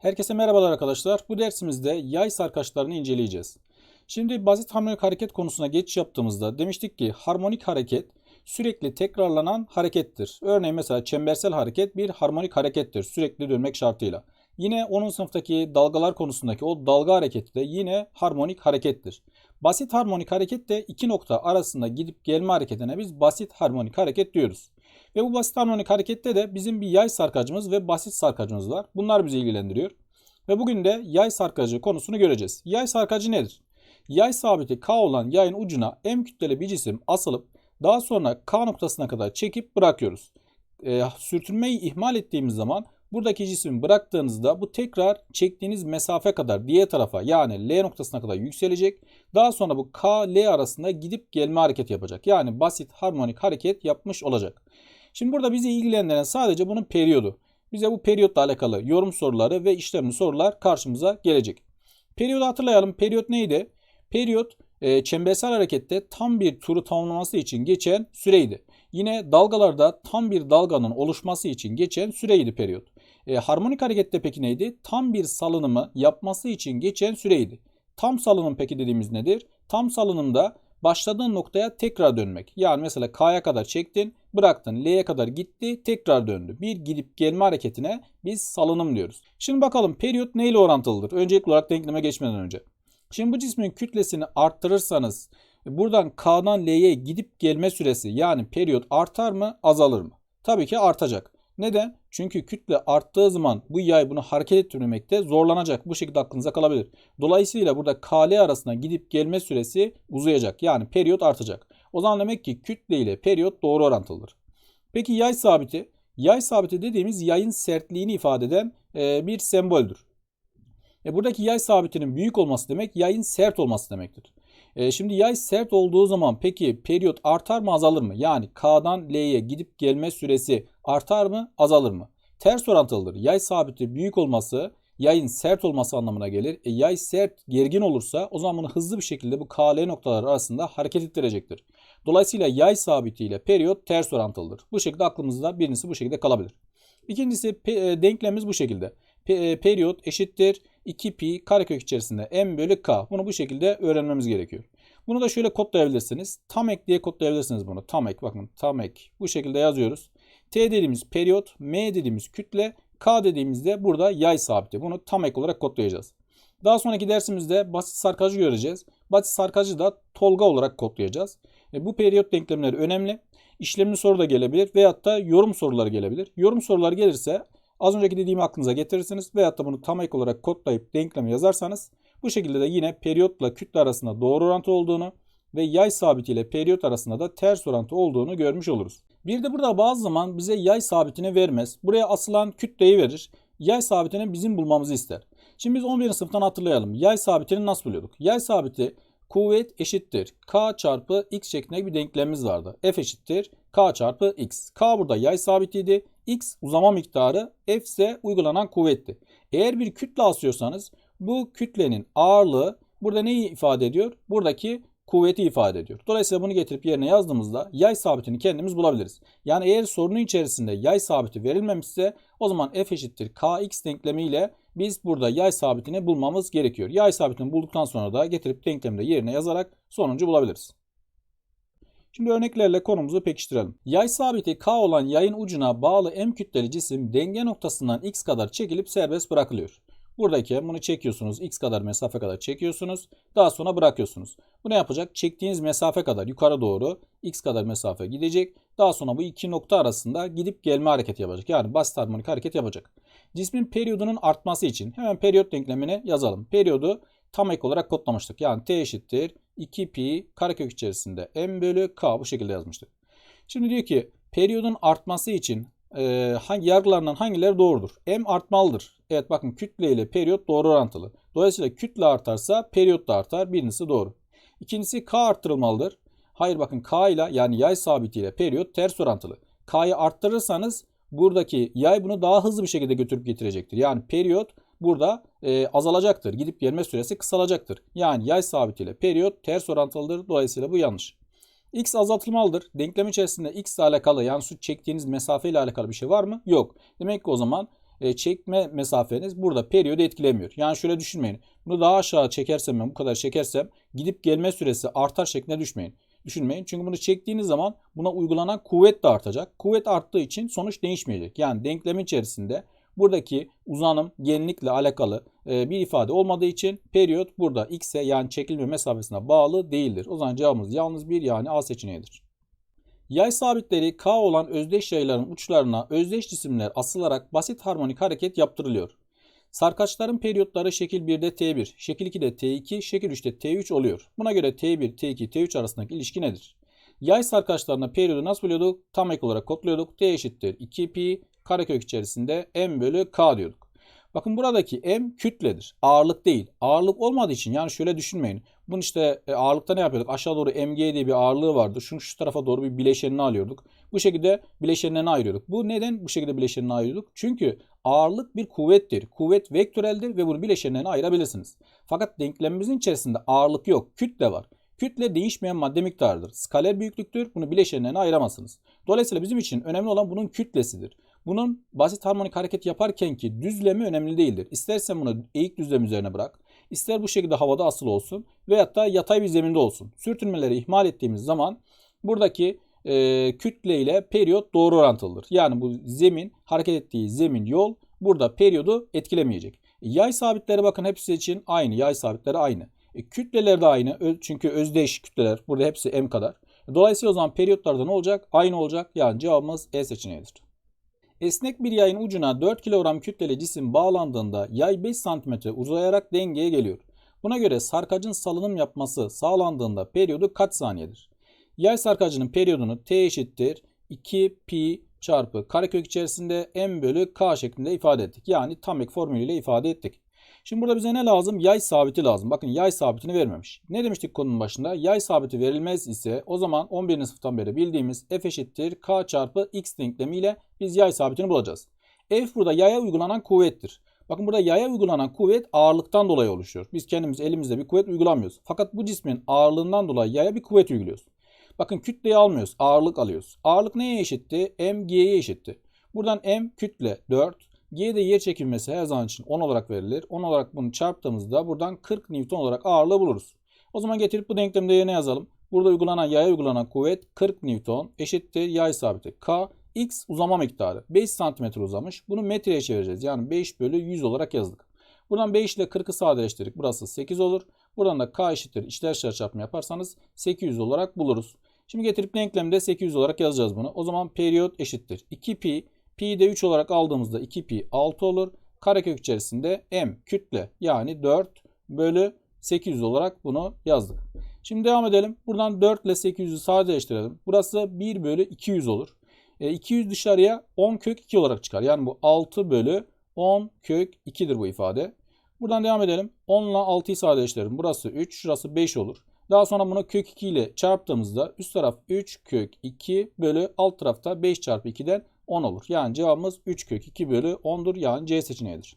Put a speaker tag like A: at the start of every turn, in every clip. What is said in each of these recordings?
A: Herkese merhabalar arkadaşlar. Bu dersimizde yay sarkaçlarını inceleyeceğiz. Şimdi basit harmonik hareket konusuna geçiş yaptığımızda demiştik ki harmonik hareket sürekli tekrarlanan harekettir. Örneğin mesela çembersel hareket bir harmonik harekettir sürekli dönmek şartıyla. Yine onun sınıftaki dalgalar konusundaki o dalga hareketi de yine harmonik harekettir. Basit harmonik hareket de iki nokta arasında gidip gelme hareketine biz basit harmonik hareket diyoruz. Ve bu basit harmonik harekette de bizim bir yay sarkacımız ve basit sarkacımız var. Bunlar bizi ilgilendiriyor. Ve bugün de yay sarkacı konusunu göreceğiz. Yay sarkacı nedir? Yay sabiti K olan yayın ucuna M kütleli bir cisim asılıp daha sonra K noktasına kadar çekip bırakıyoruz. E, sürtünmeyi ihmal ettiğimiz zaman buradaki cismi bıraktığınızda bu tekrar çektiğiniz mesafe kadar diğer tarafa yani L noktasına kadar yükselecek. Daha sonra bu K, L arasında gidip gelme hareketi yapacak. Yani basit harmonik hareket yapmış olacak. Şimdi burada bizi ilgilendiren sadece bunun periyodu. Bize bu periyotla alakalı yorum soruları ve işlemli sorular karşımıza gelecek. Periyodu hatırlayalım. Periyot neydi? Periyot e, çembersel harekette tam bir turu tamamlaması için geçen süreydi. Yine dalgalarda tam bir dalganın oluşması için geçen süreydi periyot. E, harmonik harekette peki neydi? Tam bir salınımı yapması için geçen süreydi. Tam salınım peki dediğimiz nedir? Tam salınımda başladığın noktaya tekrar dönmek. Yani mesela K'ya kadar çektin, bıraktın, L'ye kadar gitti, tekrar döndü. Bir gidip gelme hareketine biz salınım diyoruz. Şimdi bakalım periyot neyle orantılıdır? Öncelikli olarak denkleme geçmeden önce. Şimdi bu cismin kütlesini arttırırsanız buradan K'dan L'ye gidip gelme süresi yani periyot artar mı azalır mı? Tabii ki artacak. Neden? Çünkü kütle arttığı zaman bu yay bunu hareket ettirmekte zorlanacak. Bu şekilde aklınıza kalabilir. Dolayısıyla burada KL arasında gidip gelme süresi uzayacak. Yani periyot artacak. O zaman demek ki kütle ile periyot doğru orantılıdır. Peki yay sabiti? Yay sabiti dediğimiz yayın sertliğini ifade eden e, bir semboldür. E, buradaki yay sabitinin büyük olması demek yayın sert olması demektir. E, şimdi yay sert olduğu zaman peki periyot artar mı azalır mı? Yani K'dan L'ye gidip gelme süresi artar mı azalır mı? Ters orantılıdır. Yay sabiti büyük olması yayın sert olması anlamına gelir. E, yay sert gergin olursa o zaman bunu hızlı bir şekilde bu KL noktaları arasında hareket ettirecektir. Dolayısıyla yay sabiti ile periyot ters orantılıdır. Bu şekilde aklımızda birincisi bu şekilde kalabilir. İkincisi e, denklemimiz bu şekilde. E, periyot eşittir 2 pi karekök içerisinde m bölü k. Bunu bu şekilde öğrenmemiz gerekiyor. Bunu da şöyle kodlayabilirsiniz. Tam ek diye kodlayabilirsiniz bunu. Tam ek bakın tam ek. Bu şekilde yazıyoruz. T dediğimiz periyot, M dediğimiz kütle, K dediğimizde burada yay sabiti. Bunu tam ek olarak kodlayacağız. Daha sonraki dersimizde basit sarkacı göreceğiz. Basit sarkacı da tolga olarak kodlayacağız. E, bu periyot denklemleri önemli. İşlemli soru da gelebilir veyahut da yorum soruları gelebilir. Yorum soruları gelirse az önceki dediğimi aklınıza getirirsiniz veyahut da bunu tam ek olarak kodlayıp denklemi yazarsanız bu şekilde de yine periyotla kütle arasında doğru orantı olduğunu ve yay sabiti ile periyot arasında da ters orantı olduğunu görmüş oluruz. Bir de burada bazı zaman bize yay sabitini vermez. Buraya asılan kütleyi verir. Yay sabitini bizim bulmamızı ister. Şimdi biz 11. sınıftan hatırlayalım. Yay sabitini nasıl buluyorduk? Yay sabiti kuvvet eşittir k çarpı x şeklinde bir denklemimiz vardı. F eşittir k çarpı x. K burada yay sabitiydi. X uzama miktarı, F ise uygulanan kuvvetti. Eğer bir kütle asıyorsanız bu kütlenin ağırlığı burada neyi ifade ediyor? Buradaki kuvveti ifade ediyor. Dolayısıyla bunu getirip yerine yazdığımızda yay sabitini kendimiz bulabiliriz. Yani eğer sorunun içerisinde yay sabiti verilmemişse o zaman f eşittir kx denklemiyle biz burada yay sabitini bulmamız gerekiyor. Yay sabitini bulduktan sonra da getirip denklemde yerine yazarak sonucu bulabiliriz. Şimdi örneklerle konumuzu pekiştirelim. Yay sabiti K olan yayın ucuna bağlı M kütleli cisim denge noktasından X kadar çekilip serbest bırakılıyor. Buradaki bunu çekiyorsunuz. X kadar mesafe kadar çekiyorsunuz. Daha sonra bırakıyorsunuz. Bu ne yapacak? Çektiğiniz mesafe kadar yukarı doğru X kadar mesafe gidecek. Daha sonra bu iki nokta arasında gidip gelme hareketi yapacak. Yani basit harmonik hareket yapacak. Cismin periyodunun artması için hemen periyot denklemini yazalım. Periyodu tam ek olarak kodlamıştık. Yani T eşittir 2 pi karekök içerisinde m bölü k bu şekilde yazmıştık. Şimdi diyor ki periyodun artması için e, hangi yargılarından hangileri doğrudur? M artmalıdır. Evet bakın kütle ile periyot doğru orantılı. Dolayısıyla kütle artarsa periyot da artar. Birincisi doğru. İkincisi K arttırılmalıdır. Hayır bakın K ile yani yay sabitiyle periyot ters orantılı. K'yı arttırırsanız buradaki yay bunu daha hızlı bir şekilde götürüp getirecektir. Yani periyot burada e, azalacaktır. Gidip gelme süresi kısalacaktır. Yani yay sabitiyle periyot ters orantılıdır. Dolayısıyla bu yanlış. X azaltılmalıdır. Denklem içerisinde X ile alakalı yani su çektiğiniz mesafe ile alakalı bir şey var mı? Yok. Demek ki o zaman e, çekme mesafeniz burada periyodu etkilemiyor. Yani şöyle düşünmeyin. Bunu daha aşağı çekersem ben bu kadar çekersem gidip gelme süresi artar şeklinde düşmeyin. Düşünmeyin. Çünkü bunu çektiğiniz zaman buna uygulanan kuvvet de artacak. Kuvvet arttığı için sonuç değişmeyecek. Yani denklemin içerisinde buradaki uzanım genlikle alakalı e, bir ifade olmadığı için periyot burada x'e yani çekilme mesafesine bağlı değildir. O zaman cevabımız yalnız bir yani A seçeneğidir. Yay sabitleri K olan özdeş yayların uçlarına özdeş cisimler asılarak basit harmonik hareket yaptırılıyor. Sarkaçların periyotları şekil 1'de T1, şekil 2'de T2, şekil 3'te T3 oluyor. Buna göre T1, T2, T3 arasındaki ilişki nedir? Yay sarkaçlarına periyodu nasıl buluyorduk? Tam ek olarak kodluyorduk. T eşittir 2pi karekök içerisinde m bölü k diyorduk. Bakın buradaki m kütledir. Ağırlık değil. Ağırlık olmadığı için yani şöyle düşünmeyin. Bunun işte e, ağırlıkta ne yapıyorduk? Aşağı doğru mg diye bir ağırlığı vardı. Şunu şu tarafa doğru bir bileşenini alıyorduk. Bu şekilde bileşenlerini ayırıyorduk. Bu neden bu şekilde bileşenini ayırıyorduk? Çünkü ağırlık bir kuvvettir. Kuvvet vektöreldir ve bunu bileşenlerine ayırabilirsiniz. Fakat denklemimizin içerisinde ağırlık yok. Kütle var. Kütle değişmeyen madde miktarıdır. Skaler büyüklüktür. Bunu bileşenlerine ayıramazsınız. Dolayısıyla bizim için önemli olan bunun kütlesidir. Bunun basit harmonik hareket yaparken ki düzlemi önemli değildir. İstersen bunu eğik düzlem üzerine bırak. İster bu şekilde havada asılı olsun veyahut da yatay bir zeminde olsun. Sürtünmeleri ihmal ettiğimiz zaman buradaki e, kütle ile periyot doğru orantılıdır. Yani bu zemin hareket ettiği zemin yol burada periyodu etkilemeyecek. Yay sabitleri bakın hepsi için aynı. Yay sabitleri aynı. E, kütleler de aynı. Çünkü özdeş kütleler. Burada hepsi m kadar. Dolayısıyla o zaman periyotlarda ne olacak? Aynı olacak. Yani cevabımız E seçeneğidir. Esnek bir yayın ucuna 4 kilogram kütleli cisim bağlandığında yay 5 cm uzayarak dengeye geliyor. Buna göre sarkacın salınım yapması sağlandığında periyodu kaç saniyedir? Yay sarkacının periyodunu t eşittir 2 pi çarpı karekök içerisinde m bölü k şeklinde ifade ettik. Yani tam ek formülüyle ifade ettik. Şimdi burada bize ne lazım? Yay sabiti lazım. Bakın yay sabitini vermemiş. Ne demiştik konunun başında? Yay sabiti verilmez ise o zaman 11. sınıftan beri bildiğimiz f eşittir k çarpı x denklemiyle biz yay sabitini bulacağız. F burada yaya uygulanan kuvvettir. Bakın burada yaya uygulanan kuvvet ağırlıktan dolayı oluşuyor. Biz kendimiz elimizde bir kuvvet uygulamıyoruz. Fakat bu cismin ağırlığından dolayı yaya bir kuvvet uyguluyoruz. Bakın kütleyi almıyoruz. Ağırlık alıyoruz. Ağırlık neye eşitti? M G'ye eşitti. Buradan M kütle 4. G de yer çekilmesi her zaman için 10 olarak verilir. 10 olarak bunu çarptığımızda buradan 40 Newton olarak ağırlığı buluruz. O zaman getirip bu denklemde yerine yazalım. Burada uygulanan yaya uygulanan kuvvet 40 Newton eşittir yay sabiti K. X uzama miktarı 5 cm uzamış. Bunu metreye çevireceğiz. Yani 5 bölü 100 olarak yazdık. Buradan 5 ile 40'ı sadeleştirdik. Burası 8 olur. Buradan da K eşittir içler dışlar çarpımı yaparsanız 800 olarak buluruz. Şimdi getirip denklemde 800 olarak yazacağız bunu. O zaman periyot eşittir. 2 pi Pi'yi de 3 olarak aldığımızda 2 pi 6 olur. Karekök içerisinde m kütle yani 4 bölü 800 olarak bunu yazdık. Şimdi devam edelim. Buradan 4 ile 800'ü sadeleştirelim. Burası 1 bölü 200 olur. E, 200 dışarıya 10 kök 2 olarak çıkar. Yani bu 6 bölü 10 kök 2'dir bu ifade. Buradan devam edelim. 10 ile 6'yı sadeleştirelim. Burası 3, şurası 5 olur. Daha sonra bunu kök 2 ile çarptığımızda üst taraf 3 kök 2 bölü alt tarafta 5 çarpı 2'den 10 olur. Yani cevabımız 3 kök 2 bölü 10'dur. Yani C seçeneğidir.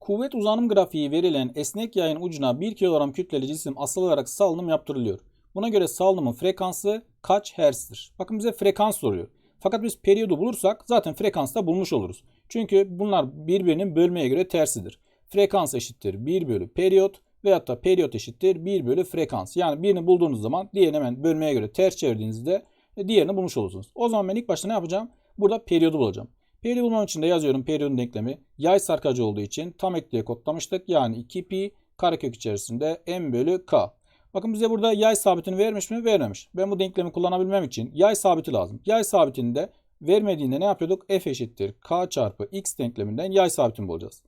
A: Kuvvet uzanım grafiği verilen esnek yayın ucuna 1 kilogram kütleli cisim asılarak salınım yaptırılıyor. Buna göre salınımın frekansı kaç hertz'tir? Bakın bize frekans soruyor. Fakat biz periyodu bulursak zaten frekansta bulmuş oluruz. Çünkü bunlar birbirinin bölmeye göre tersidir. Frekans eşittir 1 bölü periyot veyahut da periyot eşittir 1 bölü frekans. Yani birini bulduğunuz zaman diğerini hemen bölmeye göre ters çevirdiğinizde diğerini bulmuş olursunuz. O zaman ben ilk başta ne yapacağım? Burada periyodu bulacağım. Periyodu bulmam için de yazıyorum periyodun denklemi. Yay sarkacı olduğu için tam ek diye kodlamıştık. Yani 2pi karekök içerisinde m bölü k. Bakın bize burada yay sabitini vermiş mi? Vermemiş. Ben bu denklemi kullanabilmem için yay sabiti lazım. Yay sabitinde vermediğinde ne yapıyorduk? f eşittir k çarpı x denkleminden yay sabitini bulacağız.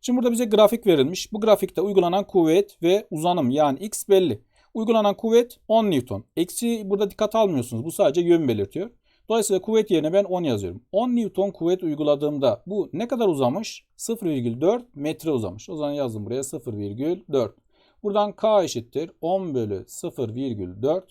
A: Şimdi burada bize grafik verilmiş. Bu grafikte uygulanan kuvvet ve uzanım yani x belli. Uygulanan kuvvet 10 Newton. Eksi burada dikkat almıyorsunuz. Bu sadece yön belirtiyor. Dolayısıyla kuvvet yerine ben 10 yazıyorum. 10 Newton kuvvet uyguladığımda bu ne kadar uzamış? 0,4 metre uzamış. O zaman yazdım buraya 0,4. Buradan K eşittir 10 bölü 0,4.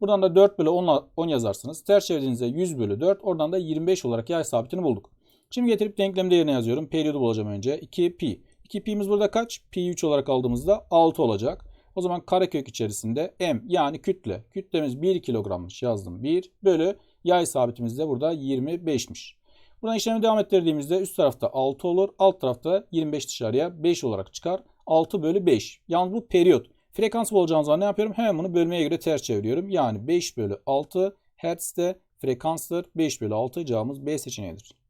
A: Buradan da 4 bölü 10, 10 yazarsınız. Ters çevirdiğinizde 100 bölü 4. Oradan da 25 olarak yay sabitini bulduk. Şimdi getirip denklemde yerine yazıyorum. Periyodu bulacağım önce. 2 pi. 2 pi'miz burada kaç? Pi 3 olarak aldığımızda 6 olacak. O zaman karekök içerisinde m yani kütle. Kütlemiz 1 kilogrammış yazdım. 1 bölü Yay sabitimiz de burada 25'miş. Buradan işlemi devam ettirdiğimizde üst tarafta 6 olur. Alt tarafta 25 dışarıya 5 olarak çıkar. 6 bölü 5. Yalnız bu periyot. Frekans bulacağım zaman ne yapıyorum? Hemen bunu bölmeye göre ters çeviriyorum. Yani 5 bölü 6 Hertz'te frekanstır. 5 bölü 6 cevabımız B seçeneğidir.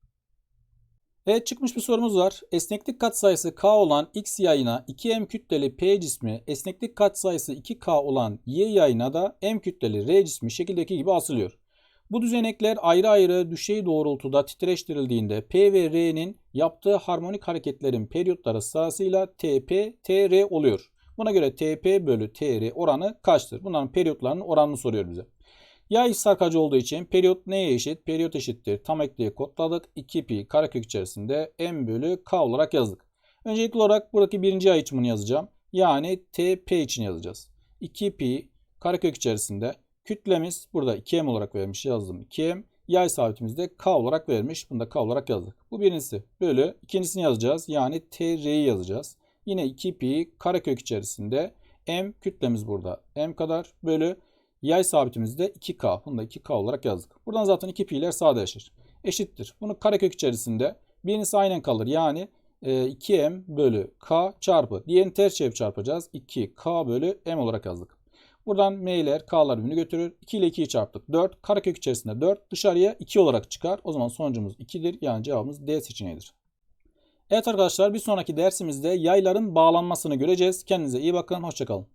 A: Evet çıkmış bir sorumuz var. Esneklik katsayısı K olan X yayına 2M kütleli P cismi, esneklik katsayısı 2K olan Y yayına da M kütleli R cismi şekildeki gibi asılıyor. Bu düzenekler ayrı ayrı düşey doğrultuda titreştirildiğinde P ve R'nin yaptığı harmonik hareketlerin periyotları sırasıyla TP, TR oluyor. Buna göre TP bölü TR oranı kaçtır? Bunların periyotlarının oranını soruyor bize. Yay sarkacı olduğu için periyot neye eşit? Periyot eşittir. Tam ekliğe kodladık. 2pi karekök içerisinde m bölü k olarak yazdık. Öncelikli olarak buradaki birinci yay içimini yazacağım. Yani TP için yazacağız. 2pi karekök içerisinde kütlemiz burada 2m olarak vermiş yazdım. 2m yay sabitimiz de k olarak vermiş. Bunu da k olarak yazdık. Bu birincisi. Bölü ikincisini yazacağız. Yani tr'yi yazacağız. Yine 2pi karekök içerisinde m kütlemiz burada m kadar bölü Yay sabitimizi de 2K. Bunu da 2K olarak yazdık. Buradan zaten 2 pi'ler sadeleşir. Eşittir. Bunu karekök içerisinde birincisi aynen kalır. Yani 2M bölü K çarpı. Diğerini ters çevirip çarpacağız. 2K bölü M olarak yazdık. Buradan M'ler K'lar birbirini götürür. 2 ile 2'yi çarptık. 4. Karekök içerisinde 4. Dışarıya 2 olarak çıkar. O zaman sonucumuz 2'dir. Yani cevabımız D seçeneğidir. Evet arkadaşlar bir sonraki dersimizde yayların bağlanmasını göreceğiz. Kendinize iyi bakın. Hoşçakalın.